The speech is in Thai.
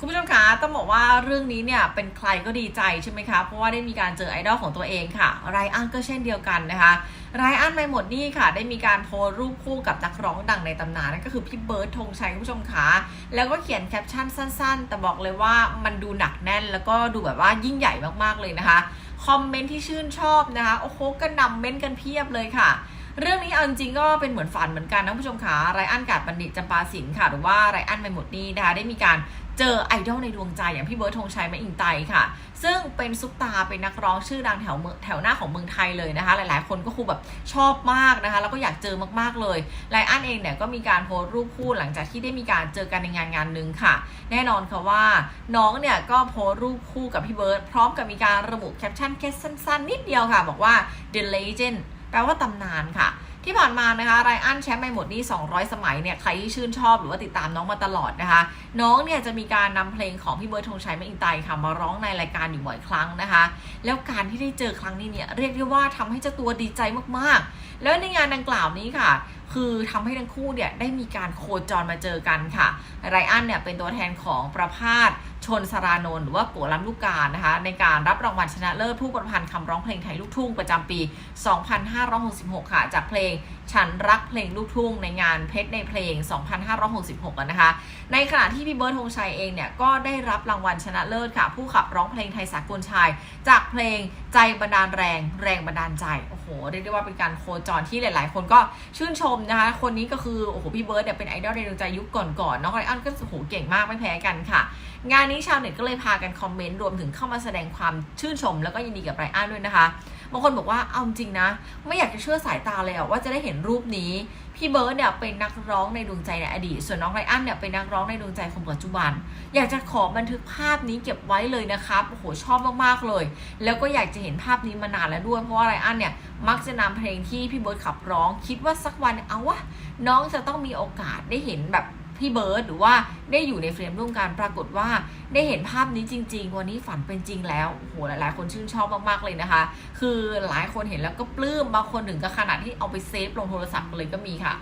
คุณผู้ชมคะต้องบอกว่าเรื่องนี้เนี่ยเป็นใครก็ดีใจใช่ไหมคะเพราะว่าได้มีการเจอไอดอลของตัวเองค่ะไรอันก็เช่นเดียวกันนะคะไรอันไม่หมดนี่ค่ะ ได้มีการโพสรูปคู่กับนักร้องดังในตำนานนั่นก็คือพี่เบิร์ดธงชัยคุณผู้ชมคะแล้วก็เขียนแคปชั่นสั้น ๆ แต่บอกเลยว่ามันดูหนักแน่น แล้วก็ดูแบบว่ายิ่งใหญ่มากๆเลยนะคะคอมเมนต์ที่ชื่นชอบนะคะโอ้โหกระนำเม้นต์กันเพียบเลยค่ะ เรื่องนี้เอาจริงก็เป็นเหมือนฝันเหมือนกันนะคุณผู้ชมคะไรอันกาดบัณฑิตจำปาสินค่ะ หรือว่าไรอันไมหมดนี่นะคะได้มีการเจอไอดอลในดวงใจอย่างพี่เบิร์ดธงชัยแม่อิงไตค่ะ ซึ่งเป็นซุปตาเป็นนักร้องชื่อดังแถวเมืองแถวหน้าของเมืองไทยเลยนะคะ หลายๆ คนก็คงแบบชอบมากนะคะ แล้วก็อยากเจอมากๆเลยไรอันเองเนี่ยก็มีการโพสต์รูปคู่หลังจากที่ได้มีการเจอกันในงานงานหนึ่งค่ะ แน่นอนค่ะว่า น้องเนี่ยก็โพสต์รูปคู่กับพี่เบิร์ดพร้อมกับมีการระบุแคปชั่นแค่สั้นๆ นิดเดียวค่ะ บอกว่า the legend แปลว่าตำนานค่ะ ที่ผ่านมานะคะไรอันแชมป์ไปหมดนี่200 สมัยเนี่ยใครที่ชื่นชอบหรือว่าติดตามน้องมาตลอดนะคะ น้องเนี่ยจะมีการนำเพลงของพี่เบิร์ดธงชัยแม่อินไตค่ะมาร้องในรายการอยู่บ่อยครั้งนะคะ แล้วการที่ได้เจอครั้งนี้เนี่ยเรียกได้ว่าทำให้เจ้าตัวดีใจมากๆ แล้วในงานดังกล่าวนี้ค่ะ คือทำให้ทั้งคู่เนี่ยได้มีการโคจรมาเจอกันค่ะ ไรอันเนี่ยเป็นตัวแทนของประพาสชนสารานนท์หรือว่าโกลำลูกกานะคะ ในการรับรางวัลชนะเลิศผู้ประพันธ์คำร้องเพลงไทยลูกทุ่งประจำปี 2566 ค่ะ จากเพลงฉันรักเพลงลูกทุ่งในงานเพชรในเพลง 2566 นะคะ ในขณะที่พี่เบิร์ดธงชัยเองเนี่ย ก็ได้รับรางวัลชนะเลิศค่ะ ผู้ขับร้องเพลงไทยสากลชาย จากเพลงใจบันดาลแรง แรงบันดาลใจ โอ้โห เรียกได้ว่าเป็นการโคจรที่หลาย ๆ คนก็ชื่นชมนะคะ คนนี้ก็คือโอ้โหพี่เบิร์ดเนี่ยเป็นไอดอลในดวงใจยุคก่อนๆน้องไรอันก็โอ้โหเก่งมากไม่แพ้กันค่ะ งานนี้ชาวเน็ตก็เลยพากันคอมเมนต์รวมถึงเข้ามาแสดงความชื่นชม แล้วก็ยินดีกับไรอันด้วยนะคะบางคนบอกว่าเอาจริงนะ ไม่อยากจะเชื่อสายตาเลยอะว่าจะได้เห็นรูปนี้ พี่เบิร์ดเนี่ยเป็นนักร้องในดวงใจในอดีต ส่วนน้องไรอันเนี่ยเป็นนักร้องในดวงใจของปัจจุบัน อยากจะขอบันทึกภาพนี้เก็บไว้เลยนะครับโอ้โหชอบมากๆเลย แล้วก็อยากจะเห็นภาพนี้มานานแล้วด้วยเพราะว่าไรอันเนี่ยมักจะนำเพลงที่พี่เบิร์ดขับร้อง คิดว่าสักวันเอาวะน้องจะต้องมีโอกาสได้เห็นแบบพี่เบิร์ดหรือว่าได้อยู่ในเฟรมร่วมกันปรากฏว่าได้เห็นภาพนี้จริง ๆ วันนี้ฝันเป็นจริงแล้วโหหลาย ๆ คนชื่นชอบมากๆเลยนะคะ คือหลายคนเห็นแล้วก็ปลื้มบางคนถึงกับขนาดที่เอาไปเซฟลงโทรศัพท์เลยก็มีค่ะ